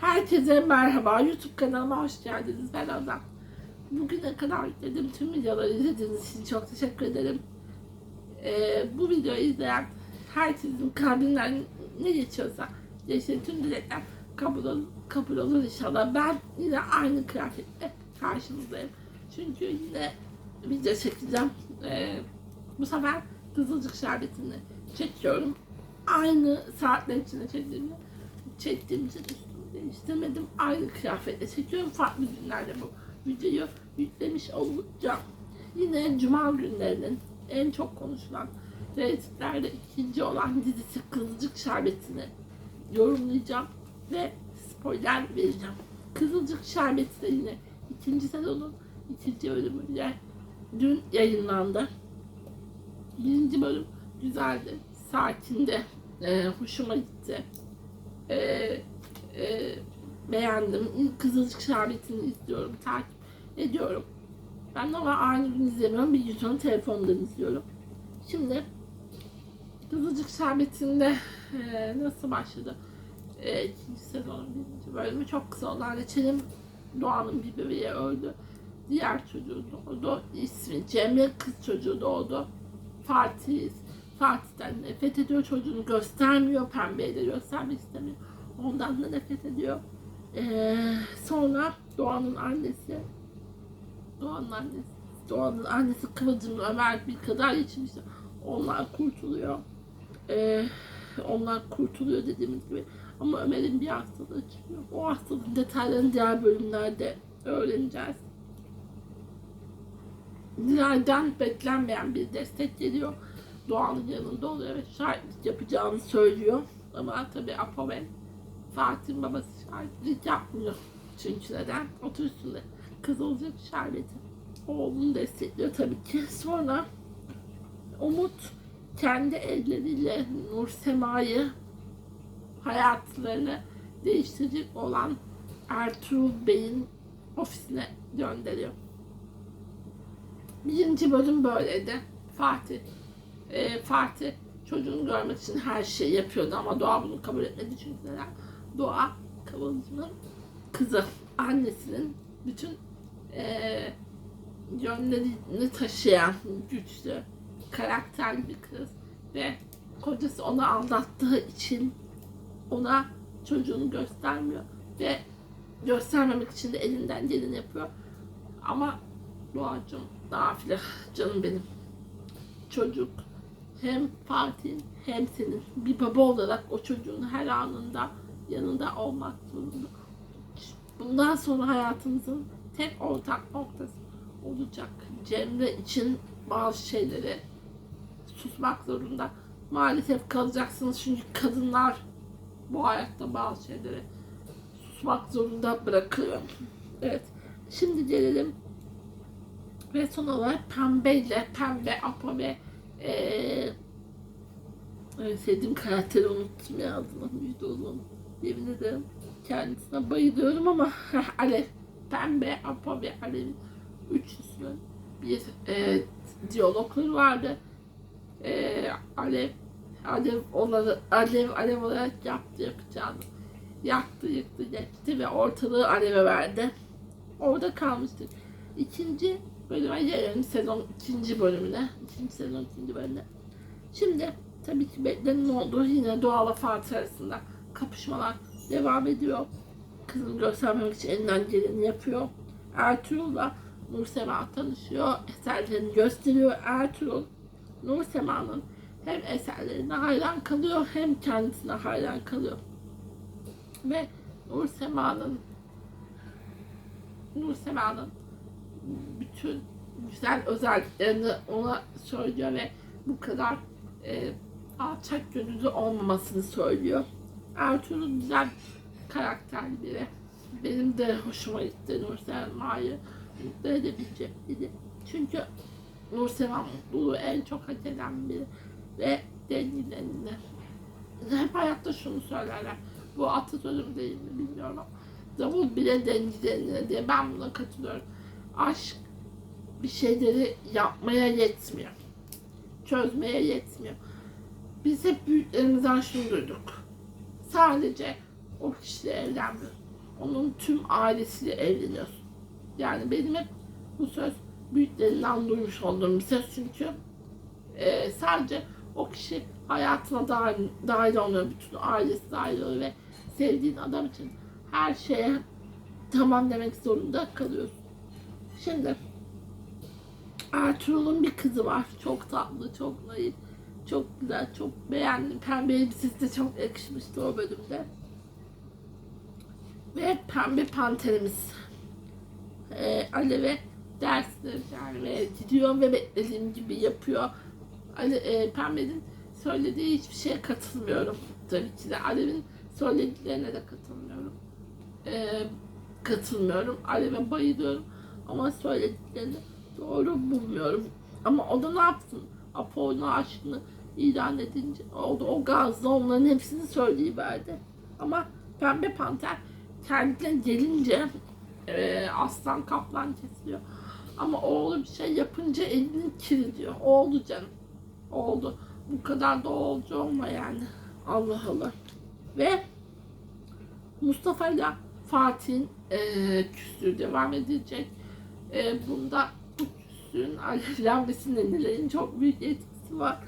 Herkese merhaba. YouTube kanalıma hoş geldiniz. Ben Adam. Bugüne kadar izlediğim tüm videoları izlediğiniz için çok teşekkür ederim. Ee, bu videoyu izleyen herkesin kalbinden ne geçiyorsa geçen tüm dilekler kabul olur, kabul olur inşallah. Ben yine aynı kıyafetle karşınızdayım. Çünkü yine video çekeceğim. Ee, bu sefer Kızılcık Şerbeti'ni çekiyorum. Aynı saatler içinde çektiğimde çektiğim için değiştirmedim. Aynı kıyafetle çekiyorum. Farklı günlerde bu videoyu yüklemiş olacağım. Yine Cuma günlerinin en çok konuşulan reytinglerde ikinci olan dizisi Kızılcık Şerbeti'ni yorumlayacağım ve spoiler vereceğim. Kızılcık Şerbeti de yine ikinci sezonun ikinci bölümüyle dün yayınlandı. Birinci bölüm güzeldi, sakindi, e, hoşuma gitti. E, e, beğendim. Kızılcık Şerbeti'ni izliyorum, takip ediyorum. Ben ama aynı gün izlemiyorum, bir gün telefondan izliyorum. Şimdi Kızılcık Şerbeti'nde e, nasıl başladı? E, ikinci sezonun birinci bölümü çok kısa olan geçelim. Doğan'ın bir bebeği öldü. Diğer çocuğu doğdu. İsmi Cemre kız çocuğu doğdu. Fatih Fatih'ten nefret ediyor. Çocuğunu göstermiyor. Pembeyi de göstermek istemiyor. Ondan da nefret ediyor. Ee, sonra Doğan'ın annesi Doğan'ın annesi Doğan'ın annesi Kıvılcım Ömer bir kadar geçmişti. Onlar kurtuluyor. Ee, onlar kurtuluyor dediğimiz gibi. Ama Ömer'in bir hastalığı çıkıyor. O hastalığın detaylarını diğer bölümlerde öğreneceğiz. Dilay'dan beklenmeyen bir destek geliyor. Doğan'ın yanında oluyor ve şahitlik yapacağını söylüyor. Ama tabii Apo ve Fatih'in babası şahitlik yapmıyor. Çünkü neden? Otur üstünde kız olacak şerbeti. Oğlunu destekliyor tabii ki. Sonra Umut kendi elleriyle Nur Sema'yı hayatlarını değiştirecek olan Ertuğrul Bey'in ofisine gönderiyor. Birinci bölüm böyleydi. Fatih e, Fatih çocuğunu görmek için her şeyi yapıyordu ama Doğa bunu kabul etmedi çünkü neden? Doğa Kıvılcım'ın kızı, annesinin bütün e, yönlerini taşıyan güçlü, karakterli bir kız ve kocası onu aldattığı için ona çocuğunu göstermiyor ve göstermemek için de elinden geleni yapıyor. Ama Doğacığım, nafile canım benim. Çocuk hem Fatih'in hem senin bir baba olarak o çocuğun her anında yanında olmak zorunda. Bundan sonra hayatımızın tek ortak noktası olacak. Cemre için bazı şeyleri susmak zorunda. Maalesef kalacaksınız çünkü kadınlar bu hayatta bazı şeyleri susmak zorunda bırakılıyor. Evet. Şimdi gelelim ve son olarak pembe ile pembe, apo ve ee, sevdiğim karakteri unuttum ya adını. Müjde oğlum. Yemin ederim kendisine bayılıyorum ama Alev, pembe, apo ve Alev'in üçlüsünün bir e, diyalogları vardı. E, Alev, Alev, onları, Alev, Alev olarak yaptı yapacağını. Yaktı, yıktı, yaktı ve ortalığı Alev'e verdi. Orada kalmıştık. İkinci bölüme gelelim sezon ikinci bölümüne. İkinci sezon ikinci bölümüne. Şimdi tabii ki beklenen oldu. Yine doğal Fatih arasında kapışmalar devam ediyor. Kızını göstermemek için elinden geleni yapıyor. Ertuğrul'la Nursema tanışıyor. Eserlerini gösteriyor. Ertuğrul Nursema'nın hem eserlerine hayran kalıyor hem kendisine hayran kalıyor. Ve Nursema'nın Nursema'nın bütün güzel özelliklerini ona söylüyor ve bu kadar e, alçak gönüllü olmamasını söylüyor. Ertuğrul güzel karakterli biri. Benim de hoşuma gitti Nursema'yı mutlu edebilecek biri. Çünkü Nursema mutluluğu en çok hak eden biri ve denileninde. Hep hayatta şunu söylerler. Bu atasözüm değil mi bilmiyorum ama davul bile denilenine diye ben buna katılıyorum. Aşk bir şeyleri yapmaya yetmiyor. Çözmeye yetmiyor. Biz hep büyüklerimizden şunu duyduk. Sadece o kişiyle evlenme. onun tüm ailesiyle evleniyorsun. Yani benim hep bu söz büyüklerinden duymuş olduğum bir söz çünkü e, sadece o kişi hayatına dahil, dahil oluyor. Bütün ailesi dahil oluyor ve sevdiğin adam için her şeye tamam demek zorunda kalıyorsun. Şimdi Ertuğrul'un bir kızı var. Çok tatlı, çok naif, çok güzel, çok beğendim. Pembe elbisesi de çok yakışmıştı o bölümde. Ve pembe panterimiz e, Alev'e dersler yani ve gidiyor ve beklediğim gibi yapıyor. Ale, e, Pembe'nin söylediği hiçbir şeye katılmıyorum tabii ki de. Alev'in söylediklerine de katılmıyorum. E, katılmıyorum. Alev'e bayılıyorum ama söylediklerini doğru bulmuyorum. Ama o da ne yapsın? Apollo aşkını ilan edince o da o gazla onların hepsini söyleyiverdi. Ama Pembe Panter kendine gelince e, aslan kaplan kesiliyor. Ama oğlu bir şey yapınca elini kiri diyor. Oldu canım. Oldu. Bu kadar da oldu olma yani. Allah Allah. Ve Mustafa ile Fatih'in e, küslüğü devam edecek. E, bunda bu küslüğün alevlenmesinde Nilay'ın çok büyük etkisi var.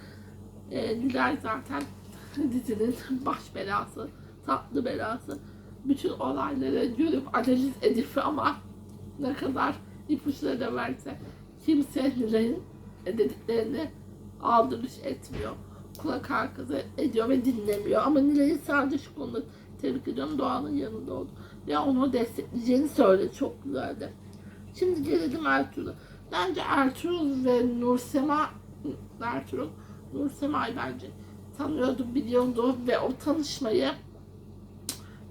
E, Nilay zaten dizinin baş belası, tatlı belası. Bütün olayları görüp analiz edip ama ne kadar ipuçları da verse kimse Nilay'ın dediklerini aldırış etmiyor. Kulak arkası ediyor ve dinlemiyor. Ama Nilay'ı sadece şu konuda tebrik ediyorum. Doğan'ın yanında oldu. Ve onu destekleyeceğini söyledi. Çok güzeldi. Şimdi gelelim Ertuğrul'a. Bence Ertuğrul ve Nursema Ertuğrul Nursema'yı bence tanıyordu, biliyordu ve o tanışmayı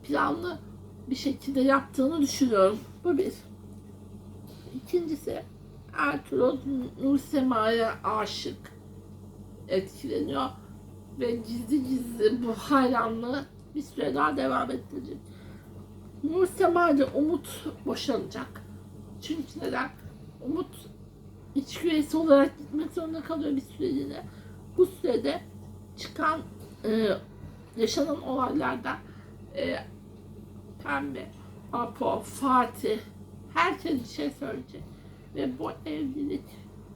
planlı bir şekilde yaptığını düşünüyorum. Bu bir. İkincisi Ertuğrul Nursema'ya aşık etkileniyor ve gizli gizli bu hayranlığı bir süre daha devam ettirecek. Nursema ile Umut boşanacak. Çünkü neden? Umut iç üyesi olarak gitmek zorunda kalıyor bir süreliğine. Bu sürede çıkan e, yaşanan olaylardan e, Pembe, Apo, Fatih herkes bir şey söyleyecek. Ve bu evlilik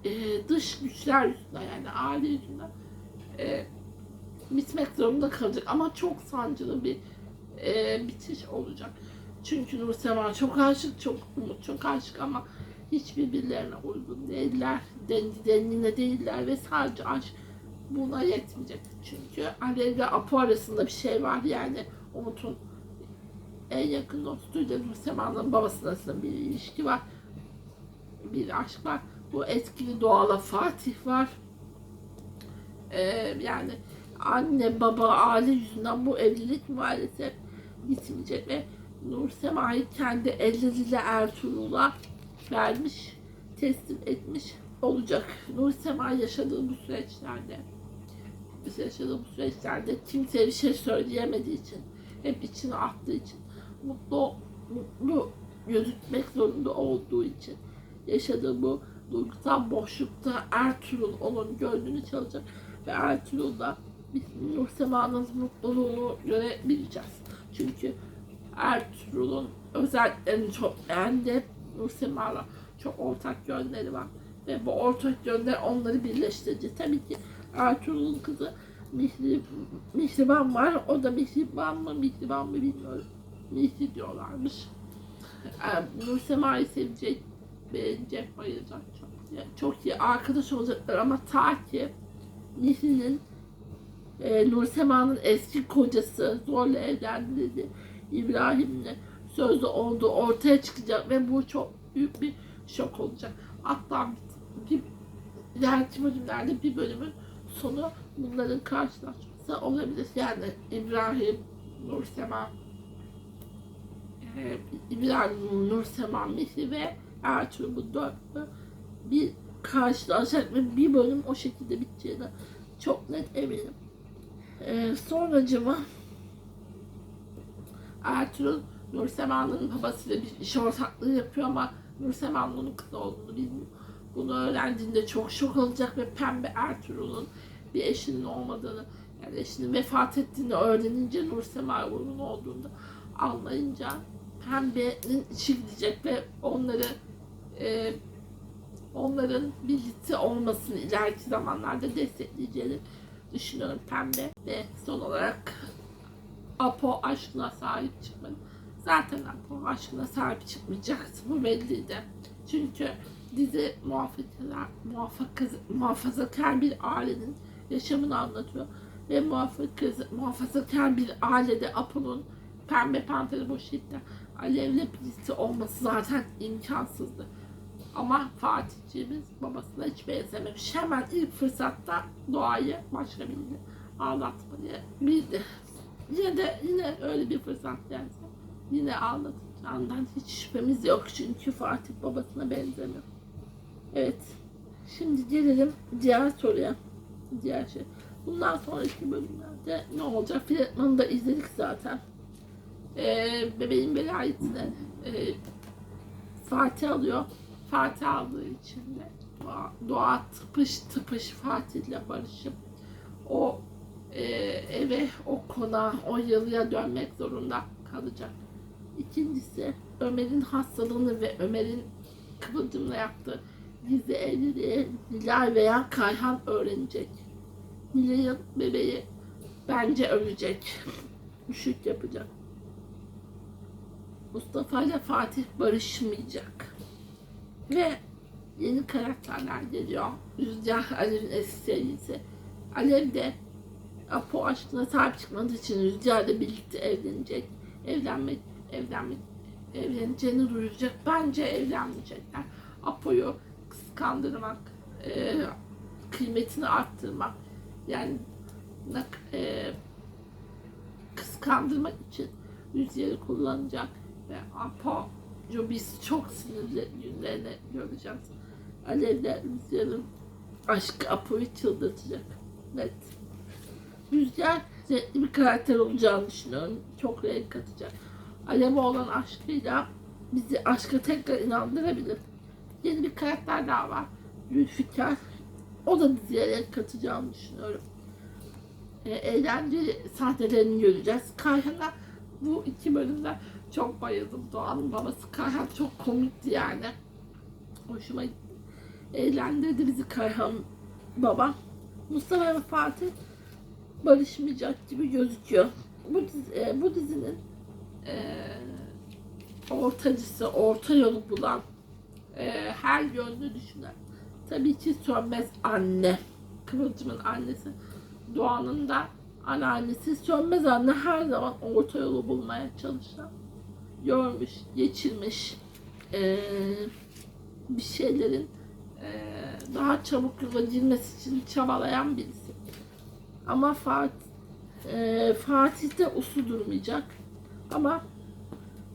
e, dış güçler yüzünden yani aile yüzünden e, bitmek zorunda kalacak. Ama çok sancılı bir e, bitiş olacak. Çünkü Nursema çok aşık, çok umut, çok aşık ama hiç birbirlerine uygun değiller. Dengi dengine değiller ve sadece aşk buna yetmeyecek. Çünkü ile Apo arasında bir şey var yani Umut'un en yakın dostuyla Nursema'nın babası arasında bir ilişki var. Bir aşk var. Bu etkili doğala Fatih var. Ee, yani anne baba aile yüzünden bu evlilik maalesef gitmeyecek ve Nursema'yı kendi elleriyle Ertuğrul'a vermiş, teslim etmiş olacak. Nursema yaşadığı bu süreçlerde biz yaşadığı bu süreçlerde kimseye bir şey söyleyemediği için hep içine attığı için mutlu mutlu gözükmek zorunda olduğu için yaşadığı bu duygusal boşlukta Ertuğrul onun gönlünü çalacak ve Ertuğrul'da biz Nursema'nın mutluluğunu görebileceğiz. Çünkü Ertuğrul'un özelliklerini çok beğendi. Nursema'la çok ortak yönleri var. Ve bu ortak yönler onları birleştirici. Tabii ki Ertuğrul'un kızı Mihri, Mihriban var. O da Mihriban mı Mihriban mı bilmiyorum. Mihri diyorlarmış. Ee, Nursema'yı sevecek, beğenecek, bayılacak. Çok, yani çok iyi arkadaş olacaklar ama ta ki Mihri'nin e, Nursema'nın eski kocası zorla evlendirildi. İbrahim'le sözlü olduğu ortaya çıkacak ve bu çok büyük bir şok olacak. Hatta bir ileriki bölümlerde bir bölümün sonu bunların karşılaşması olabilir. Yani İbrahim, Nursema, İbrahim, Nursema, Mihri ve Ertuğrul bu dörtlü bir karşılaşacak ve bir bölüm o şekilde biteceğine çok net eminim. Ee, sonracıma Ertuğrul Nursema'nın babasıyla bir iş ortaklığı yapıyor ama Nursema'nın onun kızı olduğunu bilmiyor. Bunu öğrendiğinde çok şok olacak ve Pembe Ertuğrul'un bir eşinin olmadığını, yani eşinin vefat ettiğini öğrenince Nursema onun olduğunu anlayınca pembenin içi gidecek ve onları e, onların birlikte olmasını ileriki zamanlarda destekleyeceğini düşünüyorum pembe. Ve son olarak Apo aşkına sahip çıkmadı. Zaten Apo aşkına sahip çıkmayacaktı. Bu belliydi. Çünkü dizi muhafazakar, muhafakaz, muhafazakar bir ailenin yaşamını anlatıyor. Ve muhafakaz, muhafazakar bir ailede Apo'nun pembe panteri da Alev'le birlikte olması zaten imkansızdı. Ama Fatihciğimiz babasına hiç benzememiş. Hemen ilk fırsatta doğayı başka birini ağlatmayı bildi. Yine de yine öyle bir fırsat gelse yine ağlatacağından hiç şüphemiz yok. Çünkü Fatih babasına benzemiyor. Evet. Şimdi gelelim diğer soruya. Diğer şey. Bundan sonraki bölümlerde ne olacak? Fragmanı da izledik zaten. Ee, bebeğin velayetine e, Fatih alıyor. Fatih aldığı için de Doğa, tıpış tıpış Fatih'le barışıp o e, eve, o konağa, o yalıya dönmek zorunda kalacak. İkincisi Ömer'in hastalığını ve Ömer'in Kıvılcım'la yaptığı evliliği Nilay veya Kayhan öğrenecek. Nilay'ın bebeği bence ölecek. Üşük yapacak. Mustafa ile Fatih barışmayacak. Ve yeni karakterler geliyor. Rüzgar Alev'in eski sevgilisi. Alev de Apo aşkına sahip çıkmadığı için Rüzgar'la birlikte evlenecek. Evlenmek, evlenmek, evleneceğini duyuracak. Bence evlenmeyecekler. Apo'yu kıskandırmak, e, kıymetini arttırmak, yani e, kıskandırmak için Rüzgar'ı kullanacak ve Apo biz çok sinirli günlerini göreceğiz. Alev'le Rüzgar'ın aşkı Apo'yu çıldırtacak. Evet. Rüzgar zevkli bir karakter olacağını düşünüyorum. Çok renk katacak. Alev'e olan aşkıyla bizi aşka tekrar inandırabilir. Yeni bir karakter daha var. Zülfikar. O da diziye renk katacağını düşünüyorum. E, eğlenceli sahnelerini göreceğiz. Kayhan'a bu iki bölümde çok bayıldım. Doğan'ın babası Kayhan çok komikti yani. Hoşuma gitti. Eğlendirdi bizi Kayhan baba. Mustafa ve Fatih barışmayacak gibi gözüküyor. Bu, dizi, e, bu dizinin e, ortacısı, orta yolu bulan, e, her yönlü düşünen tabii ki Sönmez anne. Kıvılcım'ın annesi. Doğan'ın da anneannesi Sönmez anne her zaman orta yolu bulmaya çalışan, görmüş, geçirmiş e, bir şeylerin e, daha çabuk yola girmesi için çabalayan birisi. Ama Fatih, e, Fatih de uslu durmayacak. Ama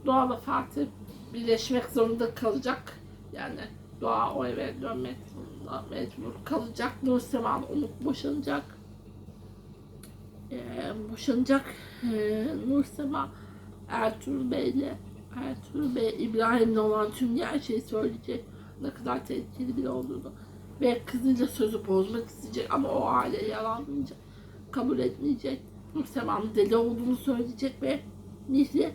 Doğa'la Fatih birleşmek zorunda kalacak. Yani Doğa o eve dönmek zorunda mecbur kalacak. Nursema Umut boşanacak. E, boşanacak. E, Nursema Ertuğrul Bey'le Ertuğrul Bey İbrahim'le olan tüm gerçeği söyleyecek. Ne kadar tehlikeli biri olduğunu. Ve kızıyla sözü bozmak isteyecek ama o aile yalanlayacak. Kabul etmeyecek. Nursema'nın deli olduğunu söyleyecek ve Mihri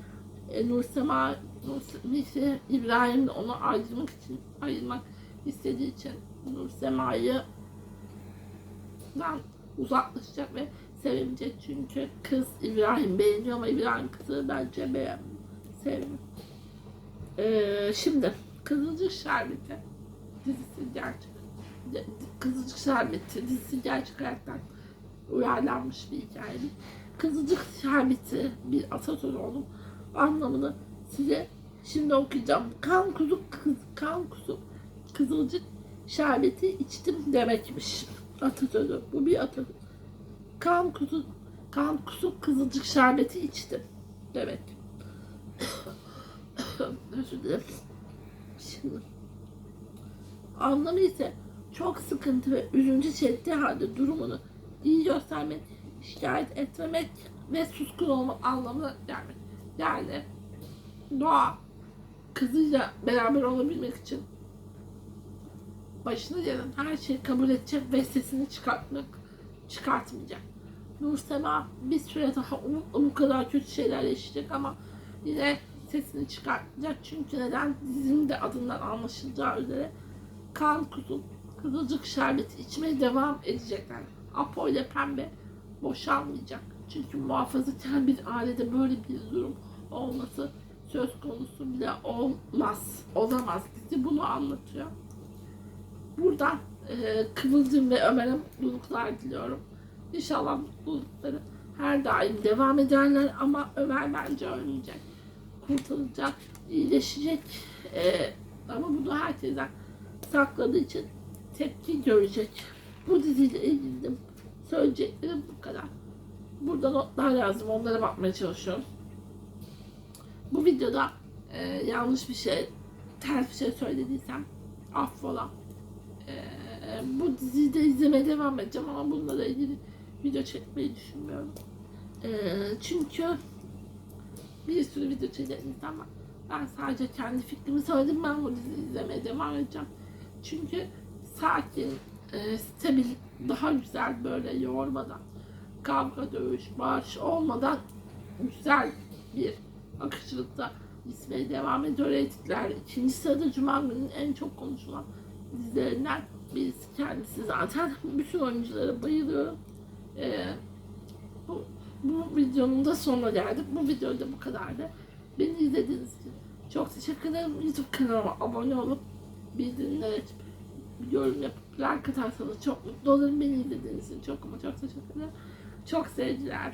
e, Nursema Nur, Mihri İbrahim'le onu ayırmak için ayırmak istediği için Nursema'yı uzaklaşacak ve sevmeyecek çünkü kız İbrahim beğeniyor ama İbrahim kızı bence beğenmiyor. Sevmiyor. Ee, şimdi Kızılcık Şerbeti dizisi gerçek. de- Kızılcık Şerbeti dizisi gerçek hayattan uyarlanmış bir hikaye. Kızılcık Şerbeti bir atasözü olup anlamını size şimdi okuyacağım. Kan kuzu kız, kan kuzu kızılcık şerbeti içtim demekmiş. Atasözü. Bu bir atasözü. Kan kuzu kan kuzu kızılcık şerbeti içtim demek. Özür dilerim. Şimdi anlamı ise çok sıkıntı ve üzüntü çektiği halde durumunu iyi göstermek, şikayet etmemek ve suskun olmak anlamına gelmek. Yani doğa kızıyla beraber olabilmek için başına gelen her şeyi kabul edecek ve sesini çıkartmak çıkartmayacak. Nursema bir süre daha umutla bu kadar kötü şeyler yaşayacak ama yine sesini çıkartacak. Çünkü neden? Dizinin de adından anlaşılacağı üzere kan kutup kızılcık şerbeti içmeye devam edecekler. Apo ile Pembe boşanmayacak. Çünkü muhafazakar bir ailede böyle bir durum olması söz konusu bile olmaz. Olamaz. Dizi bunu anlatıyor. Buradan e, Kıvılcım ve Ömer'e mutluluklar diliyorum. İnşallah mutlulukları her daim devam ederler ama Ömer bence ölmeyecek. Kurtulacak, iyileşecek. E, ama bunu herkesten sakladığı için tepki görecek. Bu diziyle ilgili söyleyeceklerim bu kadar. Burada notlar yazdım. Onlara bakmaya çalışıyorum. Bu videoda e, yanlış bir şey, ters bir şey söylediysem affola. E, bu diziyi de izlemeye devam edeceğim ama bununla ilgili video çekmeyi düşünmüyorum. E, çünkü bir sürü video çeken insan. Ben sadece kendi fikrimi söyledim. Ben bu diziyi izlemeye devam edeceğim. Çünkü sakin, e, stabil, daha güzel böyle yormadan, kavga, dövüş, bağış olmadan güzel bir akıcılıkta izlemeye devam ediyor reytingler. İkinci sırada Cuma gününün en çok konuşulan dizilerinden birisi kendisi zaten. Bütün oyunculara bayılıyorum. E, bu, bu videonun da sonuna geldik. Bu videoda bu kadardı. Beni izlediğiniz için çok teşekkür ederim. YouTube kanalıma abone olup bildirimleri açıp yorum yapıp like atarsanız çok mutlu olurum. Beni izlediğiniz için çok ama çok teşekkür ederim. Çok sevgiler.